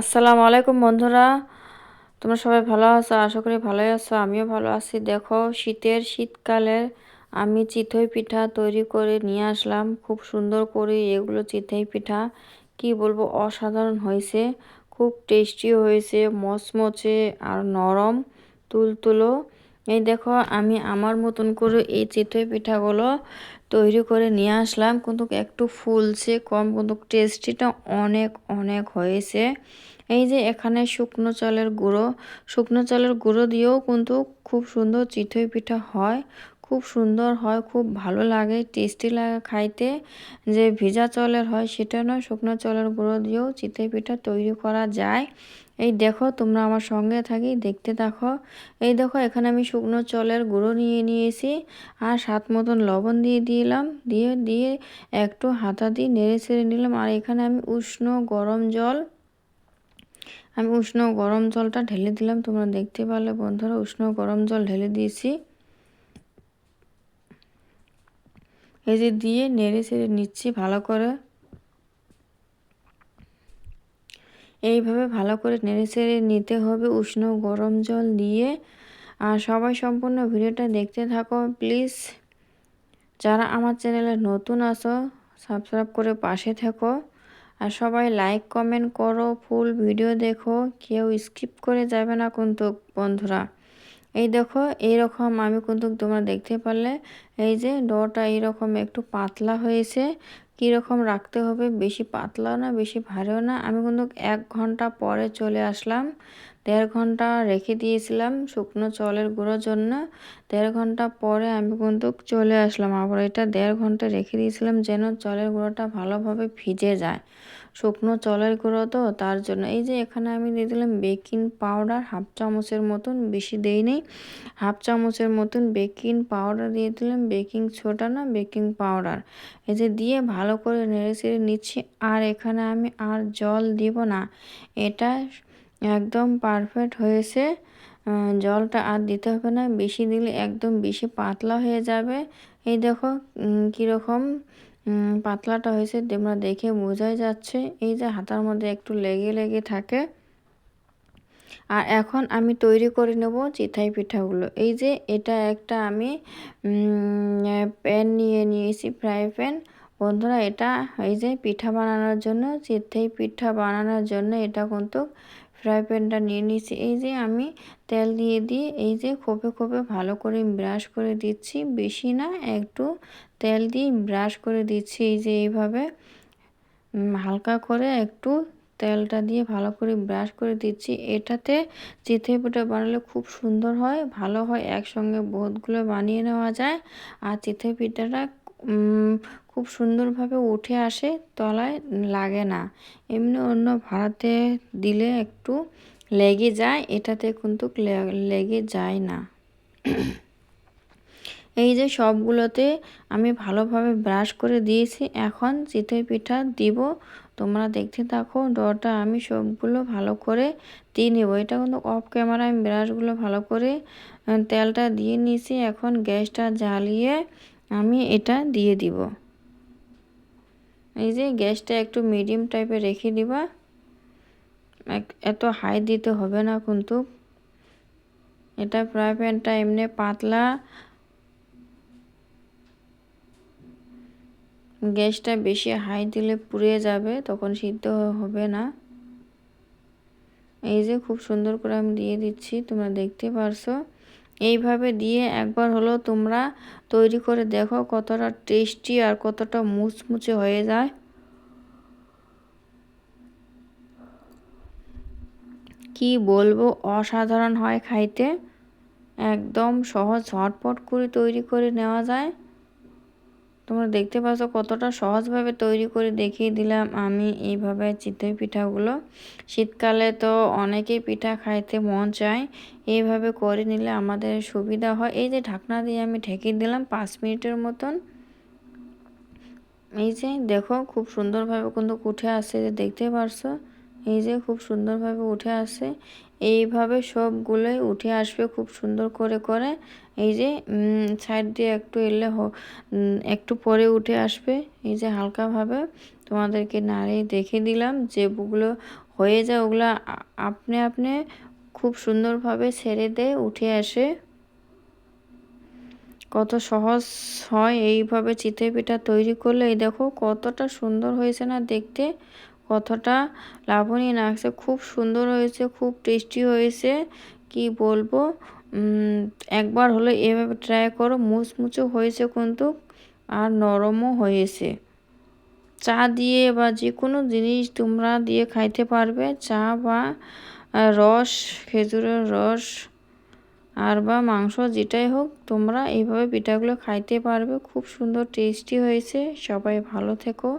আসসালামু আলাইকুম বন্ধুরা। তোমরা সবাই ভালো আছো? আশা করি ভালোই আছো। আমিও ভালো আছি। দেখো, শীতের শীতকালে আমি চিথই পিঠা তৈরি করে নিয়ে আসলাম। খুব সুন্দর করে এগুলো চিথই পিঠা, কি বলব, অসাধারণ হয়েছে। খুব টেস্টি হয়েছে, মচমচে আর নরম, তুলতুলো। এই দেখো, আমি আমার মতন করে এই চিতই পিঠাগুলো তৈরি করে নিয়ে আসলাম। কিন্তু একটু ফুলছে, কম, কিন্তু টেস্টিটা অনেক অনেক হয়েছে। এই যে এখানে শুকনো চালের গুঁড়ো, শুকনো চালের গুঁড়ো দিয়েও কিন্তু খুব সুন্দর চিতই পিঠা হয়। খুব সুন্দর হয়, খুব ভালো লাগে টেস্টি লাগে খাইতে। যে ভিজা চলের হয় সেটা নয়, শুকনো চলের গুঁড়ো দিয়েও চিতে পিঠা তৈরি করা যায়। এই দেখো তোমরা আমার সঙ্গে থাকি, দেখতে দেখো এই দেখো এখানে আমি শুকনো চলের গুঁড়ো নিয়ে নিয়েছি আর সাত মতন লবণ দিয়ে দিলাম, দিয়ে দিয়ে একটু হাতা দিয়ে নেড়ে ছেড়ে নিলাম। আর এখানে আমি উষ্ণ গরম জল, আমি উষ্ণ গরম জলটা ঢেলে দিলাম, তোমরা দেখতে পারলে বন্ধুরা, উষ্ণ গরম জল ঢেলে দিয়েছি। এই যে দিয়ে নেড়ে ছেড়ে নিচ্ছি ভালো করে। এইভাবে ভালো করে নেড়ে ছেড়ে নিতে হবে উষ্ণ গরম জল দিয়ে। আর সবাই সম্পূর্ণ ভিডিওটা দেখতে থাকো, প্লিজ। যারা আমার চ্যানেলে নতুন আসো সাবস্ক্রাইব করে পাশে থেকো। আর সবাই লাইক, কমেন্ট করো, ফুল ভিডিও দেখো। কেউ স্কিপ করে যাবে না কিন্তু বন্ধুরা। এই দেখো, এইরকম আমি কিন্তু তোমরা দেখতে পারলে, এই যে ডটা এইরকম একটু পাতলা হয়েছে। কীরকম রাখতে হবে? বেশি পাতলাও না, বেশি ভারেও না। আমি কিন্তু এক ঘণ্টা পরে চলে আসলাম। দেড় ঘণ্টা রেখে দিয়েছিলাম শুকনো চলের গুঁড়োর জন্য। দেড় ঘণ্টা পরে আমি কিন্তু চলে আসলাম। আবার এটা দেড় ঘণ্টা রেখে দিয়েছিলাম যেন চলের গুঁড়োটা ভালোভাবে ভিজে যায়। শুকনো চলের গুঁড়ো তো, তার জন্য। এই যে এখানে আমি দিয়ে দিলাম বেকিং পাউডার, হাফ চামচের মতন, বেশি দেই নেই। হাফ চামচের মতন বেকিং পাউডার দিয়ে দিলাম, বেকিং ছোটা না, বেকিং পাউডার। এই যে দিয়ে ভালো করে নেড়ে চেড়ে নিচ্ছি। আর এখানে আমি আর জল দিব না। এটা একদম পারফেক্ট হয়েছে। জলটা আর দিতে হবে না, বেশি দিলে একদম বেশি পাতলা হয়ে যাবে। এই দেখো কীরকম পাতলাটা হয়েছে, তোমরা দেখে বোঝাই যাচ্ছে। এই যে হাতার মধ্যে একটু লেগে লেগে থাকে। আর এখন আমি তৈরি করে নেব চিথাই পিঠাগুলো। এই যে এটা একটা আমি প্যান নিয়ে নিয়েছি, ফ্রাই প্যান। বন্ধুরা, এটা এই যে পিঠা বানানোর জন্য, চিথাই পিঠা বানানোর জন্য এটা কিন্তু ফ্রাই প্যানটা নিয়ে নিয়েছি। এই যে আমি তেল দিয়ে দিয়ে এই যে খোপে খোপে ভালো করে ব্রাশ করে দিচ্ছি। বেশি না, একটু তেল দিয়ে ব্রাশ করে দিচ্ছি। এই যে এইভাবে হালকা করে একটু তেলটা দিয়ে ভালো করে ব্রাশ করে দিচ্ছি। এটাতে চিথে পিঠা বানালে খুব সুন্দর হয়, ভালো হয়। একসঙ্গে বহুতগুলো বানিয়ে নেওয়া যায়। আর চিথে পিঠাটা খুব সুন্দরভাবে উঠে আসে, তলায় লাগে না। এমনি অন্য ভাড়াতে দিলে একটু লেগে যায়, এটাতে কিন্তু লেগে যায় না। এই যে সবগুলোতে আমি ভালোভাবে ব্রাশ করে দিয়েছি, এখন চিতই পিঠা দিব। তোমরা দেখতে থাকো, ডটা আমি সবগুলো ভালো করে দিয়ে নেব। এটা কিন্তু অফ ক্যামেরা আমি ব্রাশগুলো ভালো করে তেলটা দিয়ে নিয়েছি। এখন গ্যাসটা জ্বালিয়ে আমি এটা দিয়ে দিব। এই যে গ্যাসটা একটু মিডিয়াম টাইপে রেখে দিবা। এত হাই দিতে হবে না কিন্তু। এটা ফ্রাই প্যানটা এমনি পাতলা। গ্যাসটা বেশি হাই দিলে পুড়ে যাবে, তখন সিদ্ধ হবে না। এই যে খুব সুন্দর করে আমি দিয়ে দিচ্ছি, তোমরা দেখতে পারছ। এইভাবে দিয়ে একবার হলো তোমরা তৈরি করে দেখো কতটা টেস্টি আর কতটা মুচমুচে হয়ে যায়। কি বলব, অসাধারণ হয় খাইতে। একদম সহজ ঝটপট করে তৈরি করে নেওয়া যায়। তোমরা দেখতে পাচ্ছ কতটা সহজভাবে তৈরি করে দেখিয়ে দিলাম আমি এইভাবে চিতই পিঠাগুলো। শীতকালে তো অনেকেই পিঠা খাইতে মন চায়, এইভাবে করে নিলে আমাদের সুবিধা হয়। এই যে ঢাকনা দিয়ে আমি ঢেকে দিলাম পাঁচ মিনিটের মতন। এই যে দেখো খুব সুন্দরভাবে কিন্তু উঠে আসছে যে দেখতে পারছ? এই যে খুব সুন্দরভাবে উঠে আসে। এইভাবে সবগুলোই উঠে আসবে খুব সুন্দর করে করে। এই যে সাইড দিয়ে একটু এলে একটু পরে উঠে আসবে। এই যে হালকাভাবে তোমাদেরকে নাড়িয়ে দেখে দিলাম যে বুগুলো হয়ে যায়, ওগুলো আপনি আপনি খুব সুন্দরভাবে ছেড়ে দেয় উঠে আসে। কত সহজ হয় এইভাবে চিতই পিঠা তৈরি করলে। এই দেখো কতটা সুন্দর হয়েছে না দেখতে। কতটা লাবণী লাগছে খুব সুন্দর হয়েছে, খুব টেস্টি হয়েছে। কি বলব? একবার হলে এভাবে ট্রাই করো, মুচমুচো হয়েছে কিন্তু আর নরমও হয়েছে। চা দিয়ে বা যে কোনো জিনিস তোমরা দিয়ে খাইতে পারবে, চা বা রস, খেজুরের রস আর বা মাংস যেটাই হোক, তোমরা এইভাবে পিঠাগুলো খাইতে পারবে, খুব সুন্দর টেস্টি হয়েছে। সবাই ভালো থেকো।